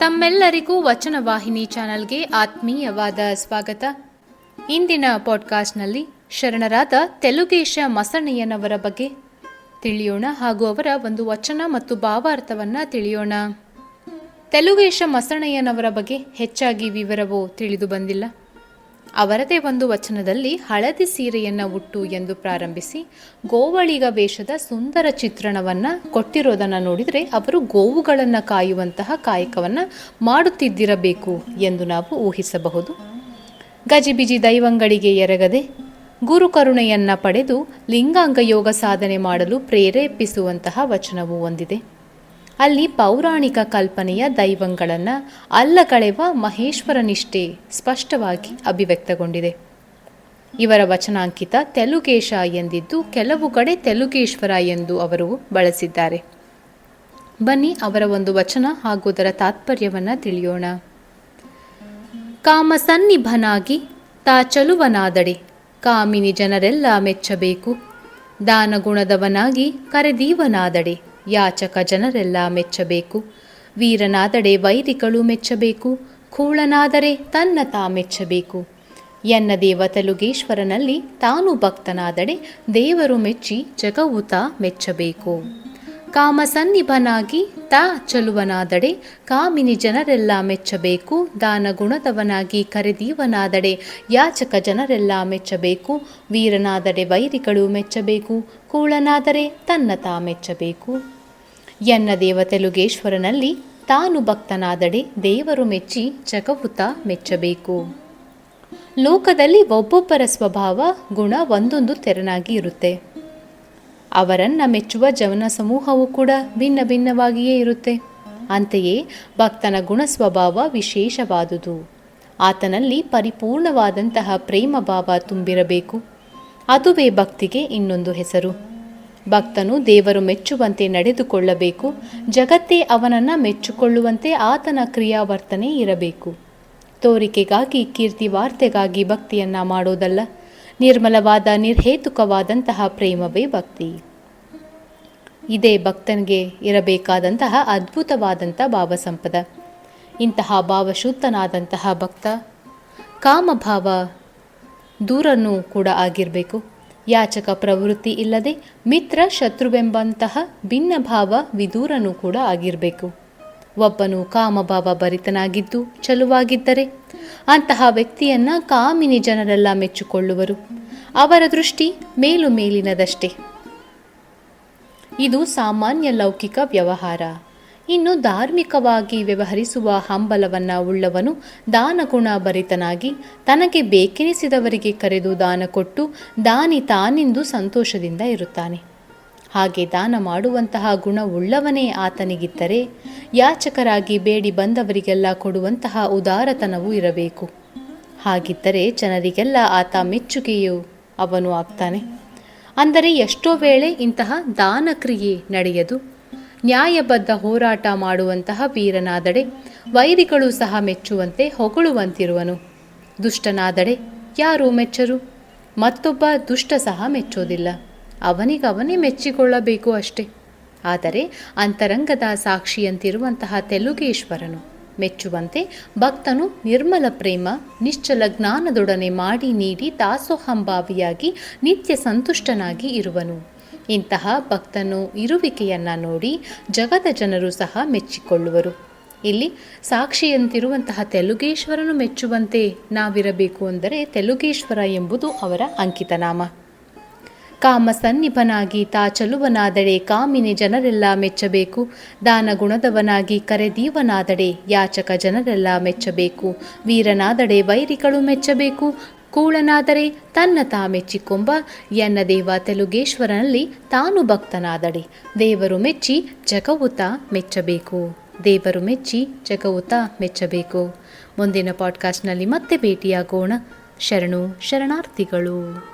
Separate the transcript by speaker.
Speaker 1: ತಮ್ಮೆಲ್ಲರಿಗೂ ವಚನ ವಾಹಿನಿ ಚಾನಲ್ಗೆ ಆತ್ಮೀಯವಾದ ಸ್ವಾಗತ. ಇಂದಿನ ಪಾಡ್ಕಾಸ್ಟ್ನಲ್ಲಿ ಶರಣರಾದ ತೆಲುಗೇಶ ಮಸಣಯ್ಯನವರ ಬಗ್ಗೆ ತಿಳಿಯೋಣ ಹಾಗೂ ಅವರ ಒಂದು ವಚನ ಮತ್ತು ಭಾವಾರ್ಥವನ್ನು ತಿಳಿಯೋಣ. ತೆಲುಗೇಶ ಮಸಣಯ್ಯನವರ ಬಗ್ಗೆ ಹೆಚ್ಚಾಗಿ ವಿವರವು ತಿಳಿದು ಬಂದಿಲ್ಲ. ಅವರದೇ ಒಂದು ವಚನದಲ್ಲಿ ಹಳದಿ ಸೀರೆಯನ್ನು ಉಟ್ಟು ಎಂದು ಪ್ರಾರಂಭಿಸಿ, ಗೋವಳಿಗ ವೇಷದ ಸುಂದರ ಚಿತ್ರಣವನ್ನು ಕೊಟ್ಟಿರೋದನ್ನು ನೋಡಿದರೆ ಅವರು ಗೋವುಗಳನ್ನು ಕಾಯುವಂತಹ ಕಾಯಕವನ್ನು ಮಾಡುತ್ತಿದ್ದಿರಬೇಕು ಎಂದು ನಾವು ಊಹಿಸಬಹುದು. ಗಜಿಬಿಜಿ ದೈವಂಗಳಿಗೆ ಎರಗದೆ ಗುರುಕರುಣೆಯನ್ನು ಪಡೆದು ಲಿಂಗಾಂಗ ಯೋಗ ಸಾಧನೆ ಮಾಡಲು ಪ್ರೇರೇಪಿಸುವಂತಹ ವಚನವು ಹೊಂದಿದೆ ಅಲ್ಲಿ ಪೌರಾಣಿಕ ಕಲ್ಪನೆಯ ದೈವಂಗಳನ್ನು ಅಲ್ಲಗಳೆವ ಮಹೇಶ್ವರ ನಿಷ್ಠೆ ಸ್ಪಷ್ಟವಾಗಿ ಅಭಿವ್ಯಕ್ತಗೊಂಡಿದೆ. ಇವರ ವಚನಾಂಕಿತ ತೆಲುಗೇಶ ಎಂದಿದ್ದು ಕೆಲವು ಕಡೆ ತೆಲುಗೇಶ್ವರ ಎಂದು ಅವರು ಬಳಸಿದ್ದಾರೆ. ಬನ್ನಿ ಅವರ ಒಂದು ವಚನ ಹಾಗೂ ಅದರ ತಾತ್ಪರ್ಯವನ್ನು ತಿಳಿಯೋಣ. ಕಾಮಸನ್ನಿಭನಾಗಿ ತಾ ಚಲುವನಾದಡೆ, ಕಾಮಿನಿ ಜನರೆಲ್ಲ ಮೆಚ್ಚಬೇಕು. ದಾನಗುಣದವನಾಗಿ ಕರೆದೀವನಾದಡೆ. ಯಾಚಕ ಜನರೆಲ್ಲ ಮೆಚ್ಚಬೇಕು. ವೀರನಾದಡೆ ವೈರಿಗಳು ಮೆಚ್ಚಬೇಕು. ಕೂಳನಾದರೆ ತನ್ನ ತಾ ಮೆಚ್ಚಬೇಕು. ಎನ್ನ ದೇವ ತೆಲುಗೇಶ್ವರನಲ್ಲಿ ತಾನು ಭಕ್ತನಾದಡೆ ದೇವರು ಮೆಚ್ಚಿ ಜಗವು ಮೆಚ್ಚಬೇಕು. ಕಾಮಸನ್ನಿಭನಾಗಿ ತಾ ಚಲುವನಾದಡೆ ಕಾಮಿನಿ ಜನರೆಲ್ಲ ಮೆಚ್ಚಬೇಕು. ದಾನಗುಣದವನಾಗಿ ಕರೆದೀವನಾದಡೆ ಯಾಚಕ ಜನರೆಲ್ಲ ಮೆಚ್ಚಬೇಕು. ವೀರನಾದಡೆ ವೈರಿಗಳು ಮೆಚ್ಚಬೇಕು. ಕೂಳನಾದರೆ ತನ್ನ ತಾ ಮೆಚ್ಚಬೇಕು. ಎನ್ನ ದೇವ ತೆಲುಗೇಶ್ವರನಲ್ಲಿ ತಾನು ಭಕ್ತನಾದಡೆ ದೇವರು ಮೆಚ್ಚಿ ಚಕವುತ ಮೆಚ್ಚಬೇಕು. ಲೋಕದಲ್ಲಿ ಒಬ್ಬೊಬ್ಬರ ಸ್ವಭಾವ ಗುಣ ಒಂದೊಂದು ತೆರನಾಗಿ ಇರುತ್ತೆ. ಅವರನ್ನು ಮೆಚ್ಚುವ ಜವನ ಸಮೂಹವು ಕೂಡ ಭಿನ್ನ ಭಿನ್ನವಾಗಿಯೇ ಇರುತ್ತೆ. ಅಂತೆಯೇ ಭಕ್ತನ ಗುಣ ಸ್ವಭಾವ ವಿಶೇಷವಾದುದು. ಆತನಲ್ಲಿ ಪರಿಪೂರ್ಣವಾದಂತಹ ಪ್ರೇಮ ಭಾವ ತುಂಬಿರಬೇಕು. ಅದುವೇ ಭಕ್ತಿಗೆ ಇನ್ನೊಂದು ಹೆಸರು. ಭಕ್ತನು ದೇವರು ಮೆಚ್ಚುವಂತೆ ನಡೆದುಕೊಳ್ಳಬೇಕು, ಜಗತ್ತೇ ಅವನನ್ನು ಮೆಚ್ಚಿಕೊಳ್ಳುವಂತೆ ಆತನ ಕ್ರಿಯಾವರ್ತನೆ ಇರಬೇಕು. ತೋರಿಕೆಗಾಗಿ, ಕೀರ್ತಿ ವಾರ್ತೆಗಾಗಿ ಭಕ್ತಿಯನ್ನು ಮಾಡೋದಲ್ಲ, ನಿರ್ಮಲವಾದ, ನಿರ್ಹೇತುಕವಾದಂತಹ ಪ್ರೇಮವೇ ಭಕ್ತಿ. ಇದೇ ಭಕ್ತನಿಗೆ ಇರಬೇಕಾದಂತಹ ಅದ್ಭುತವಾದಂಥ ಭಾವಸಂಪದ. ಇಂತಹ ಭಾವಶುದ್ಧನಾದಂತಹ ಭಕ್ತ, ಕಾಮಭಾವ ದೂರನೂ ಕೂಡ ಆಗಿರಬೇಕು. ಯಾಚಕ ಪ್ರವೃತ್ತಿ ಇಲ್ಲದೆ ಮಿತ್ರ ಶತ್ರುವೆಂಬಂತಹ ಭಿನ್ನ ಭಾವ ವಿದೂರನೂ ಕೂಡ ಆಗಿರಬೇಕು. ಒಬ್ಬನು ಕಾಮಭಾವ ಭರಿತನಾಗಿದ್ದು ಚಲುವಾಗಿದ್ದರೆ ಅಂತಹ ವ್ಯಕ್ತಿಯನ್ನ ಕಾಮಿನಿ ಜನರೆಲ್ಲ ಮೆಚ್ಚಿಕೊಳ್ಳುವರು. ಅವರ ದೃಷ್ಟಿ ಮೇಲು ಮೇಲಿನದಷ್ಟೇ ಇದು ಸಾಮಾನ್ಯ ಲೌಕಿಕ ವ್ಯವಹಾರ. ಇನ್ನು ಧಾರ್ಮಿಕವಾಗಿ ವ್ಯವಹರಿಸುವ ಹಂಬಲವನ್ನ ಉಳ್ಳವನು ದಾನಗುಣ ಭರಿತನಾಗಿ ತನಗೆ ಬೇಕೆನಿಸಿದವರಿಗೆ ಕರೆದು ದಾನ ಕೊಟ್ಟು ದಾನಿ ತಾನೆಂದು ಸಂತೋಷದಿಂದ ಇರುತ್ತಾನೆ. ಹಾಗೆ ದಾನ ಮಾಡುವಂತಹ ಗುಣವುಳ್ಳವನೇ ಆತನಿಗಿದ್ದರೆ ಯಾಚಕರಾಗಿ ಬೇಡಿ ಬಂದವರಿಗೆಲ್ಲ ಕೊಡುವಂತಹ ಉದಾರತನವೂ ಇರಬೇಕು. ಹಾಗಿದ್ದರೆ ಜನರಿಗೆಲ್ಲ ಆತ ಮೆಚ್ಚುಗೆಯು ಅವನು ಆಗ್ತಾನೆ. ಅಂದರೆ ಎಷ್ಟೋ ವೇಳೆ ಇಂತಹ ದಾನ ಕ್ರಿಯೆ ನಡೆಯದು. ನ್ಯಾಯಬದ್ಧ ಹೋರಾಟ ಮಾಡುವಂತಹ ವೀರನಾದಡೆ, ವೈರಿಗಳು ಸಹ ಮೆಚ್ಚುವಂತೆ ಹೊಗಳುವಂತಿರುವನು. ದುಷ್ಟನಾದಡೆ ಯಾರು ಮೆಚ್ಚರು? ಮತ್ತೊಬ್ಬ ದುಷ್ಟ ಸಹ ಮೆಚ್ಚೋದಿಲ್ಲ. ಅವನಿಗವನೇ ಮೆಚ್ಚಿಕೊಳ್ಳಬೇಕು ಅಷ್ಟೆ. ಆದರೆ ಅಂತರಂಗದ ಸಾಕ್ಷಿಯಂತಿರುವಂತಹ ತೆಲುಗೇಶ್ವರನು ಮೆಚ್ಚುವಂತೆ ಭಕ್ತನು ನಿರ್ಮಲ ಪ್ರೇಮ, ನಿಶ್ಚಲ ಜ್ಞಾನದೊಡನೆ ಮಾಡಿ ನೀಡಿ ದಾಸೋಹಂಭಾವಿಯಾಗಿ ನಿತ್ಯ ಸಂತುಷ್ಟನಾಗಿ ಇರುವನು. ಇಂತಹ ಭಕ್ತನು ಇರುವಿಕೆಯನ್ನ ನೋಡಿ ಜಗದ ಜನರು ಸಹ ಮೆಚ್ಚಿಕೊಳ್ಳುವರು. ಇಲ್ಲಿ ಸಾಕ್ಷಿಯಂತಿರುವಂತಹ ತೆಲುಗೇಶ್ವರನು ಮೆಚ್ಚುವಂತೆ ನಾವಿರಬೇಕು ಅಂದರೆ ತೆಲುಗೇಶ್ವರ ಎಂಬುದು ಅವರ ಅಂಕಿತನಾಮ. ಕಾಮಸನ್ನಿಭನಾಗಿ ತಾ ಚಲುವನಾದಡೆ ಕಾಮಿನಿ ಜನರೆಲ್ಲ ಮೆಚ್ಚಬೇಕು. ದಾನ ಗುಣದವನಾಗಿ ಕರೆದೀವನಾದಡೆ ಯಾಚಕ ಜನರೆಲ್ಲ ಮೆಚ್ಚಬೇಕು. ವೀರನಾದಡೆ ವೈರಿಗಳು ಮೆಚ್ಚಬೇಕು. ಕೂಳನಾದರೆ ತನ್ನ ತಾ ಮೆಚ್ಚಿಕೊಂಬ ಎನ್ನ ದೇವ ತೆಲುಗೇಶ್ವರನಲ್ಲಿ ತಾನು ಭಕ್ತನಾದಡೆ. ದೇವರು ಮೆಚ್ಚಿ ಜಗವುತ ಮೆಚ್ಚಬೇಕು. ದೇವರು ಮೆಚ್ಚಿ ಜಗವುತ ಮೆಚ್ಚಬೇಕು. ಮುಂದಿನ ಪಾಡ್ಕಾಸ್ಟ್ನಲ್ಲಿ ಮತ್ತೆ ಭೇಟಿಯಾಗೋಣ. ಶರಣು ಶರಣಾರ್ಥಿಗಳು.